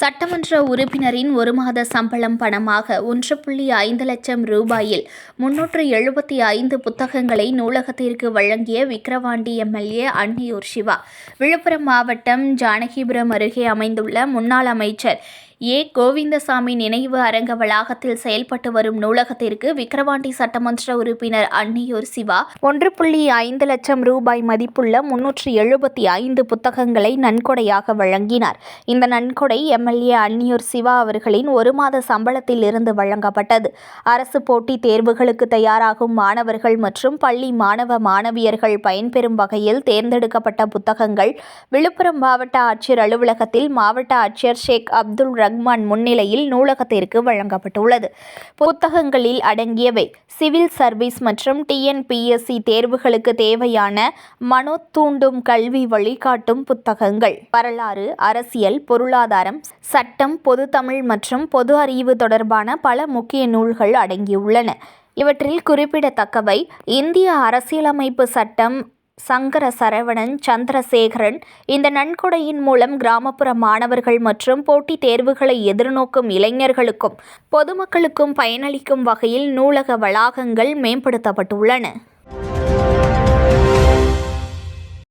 சட்டமன்ற உறுப்பினரின் ஒரு மாத சம்பளம் பணமாக ஒன்று புள்ளி ஐந்து லட்சம் ரூபாயில் முன்னூற்று எழுபத்தி ஐந்து புத்தகங்களை நூலகத்திற்கு வழங்கிய விக்கிரவாண்டி எம்எல்ஏ அன்னியூர் சிவா. விழுப்புரம் மாவட்டம் ஜானகிபுரம் அருகே அமைந்துள்ள முன்னாள் அமைச்சர் ஏ. கோவிந்தசாமி நினைவு அரங்க வளாகத்தில் செயல்பட்டு வரும் நூலகத்திற்கு விக்கிரவாண்டி சட்டமன்ற உறுப்பினர் அன்னியூர் சிவா ஒன்று புள்ளி ஐந்து லட்சம் ரூபாய் மதிப்புள்ள முன்னூற்று எழுபத்தி ஐந்து புத்தகங்களை நன்கொடையாக வழங்கினார். இந்த நன்கொடை எம்எல்ஏ அன்னியூர் சிவா அவர்களின் ஒரு மாத சம்பளத்தில் இருந்து வழங்கப்பட்டது. அரசு போட்டித் தேர்வுகளுக்கு தயாராகும் மாணவர்கள் மற்றும் பள்ளி மாணவ மாணவியர்கள் பயன்பெறும் வகையில் தேர்ந்தெடுக்கப்பட்ட புத்தகங்கள் விழுப்புரம் மாவட்ட ஆட்சியர் அலுவலகத்தில் மாவட்ட ஆட்சியர் ஷேக் அப்துல் ரஹ்மான் முன்னிலையில் நூலகத்திற்கு வழங்கப்பட்டுள்ளது. புத்தகங்களில் அடங்கியவை சிவில் சர்வீஸ் மற்றும் டிஎன்பிஎஸ்சி தேர்வுகளுக்கு தேவையான மனோ தூண்டும் கல்வி வழிகாட்டும் புத்தகங்கள். வரலாறு அரசியல் பொருளாதாரம் சட்டம் பொதுத்தமிழ் மற்றும் பொது அறிவு தொடர்பான பல முக்கிய நூல்கள் அடங்கியுள்ளன. இவற்றில் குறிப்பிடத்தக்கவை இந்திய அரசியலமைப்பு சட்டம் சங்கர சரவணன் சந்திரசேகரன் இந்த நன்கொடையின் மூலம் கிராமப்புற மாணவர்கள் மற்றும் போட்டித் தேர்வுகளை எதிர்நோக்கும் இளைஞர்களுக்கும் பொதுமக்களுக்கும் பயனளிக்கும் வகையில் நூலக வளாகங்கள் மேம்படுத்தப்பட்டுள்ளன.